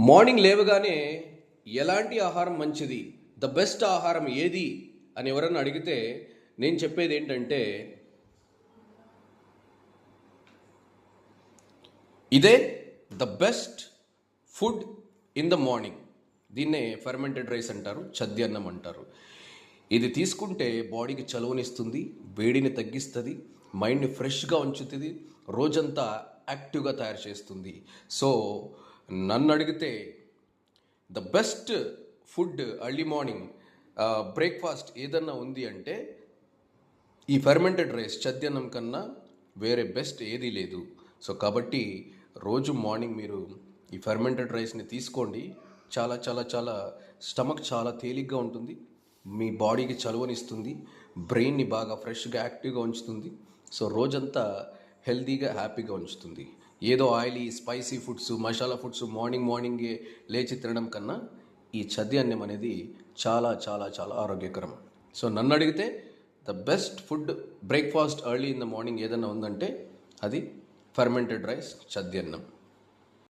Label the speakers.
Speaker 1: Morning లేవగానే ఎలాంటి ఆహారం మంచిది? ద బెస్ట్ ఆహారం ఏది? అని ఎవరన్నా అడిగితే నేను చెప్పేది ఏంటంటే ఇదే the best food in the morning. దీన్నే ఫర్మెంటెడ్ రైస్ అంటారు చద్ది అన్నం అంటారు. ఇది తీసుకుంటే బాడీకి చలువనిస్తుంది వేడిని తగ్గిస్తుంది మైండ్ని ఫ్రెష్గా ఉంచుతుంది రోజంతా యాక్టివ్గా తయారు చేస్తుంది. సో నన్ను అడిగితే the best food early morning breakfast ఏదన్నా ఉంది అంటే ఈ ఫెర్మెంటెడ్ రైస్ చద్యన్నం కన్నా వేరే బెస్ట్ ఏదీ లేదు. సో కాబట్టి రోజు మార్నింగ్ మీరు ఈ ఫెర్మెంటెడ్ రైస్ని తీసుకోండి. చాలా చాలా చాలా స్టమక్ చాలా తేలిగ్గా ఉంటుంది. మీ బాడీకి చలువనిస్తుంది. బ్రెయిన్ని బాగా ఫ్రెష్గా యాక్టివ్గా ఉంచుతుంది. సో రోజంతా హెల్తీగా హ్యాపీగా ఉంచుతుంది. ఏదో oily spicy foods masala foods morning మార్నింగే లేచి తినడం కన్నా ఈ చద్ది అన్నం అనేది చాలా చాలా చాలా ఆరోగ్యకరం. సో నన్ను అడిగితే the best food breakfast early in the morning ఏదైనా ఉందంటే అది ఫర్మెంటెడ్ రైస్ చద్యన్నం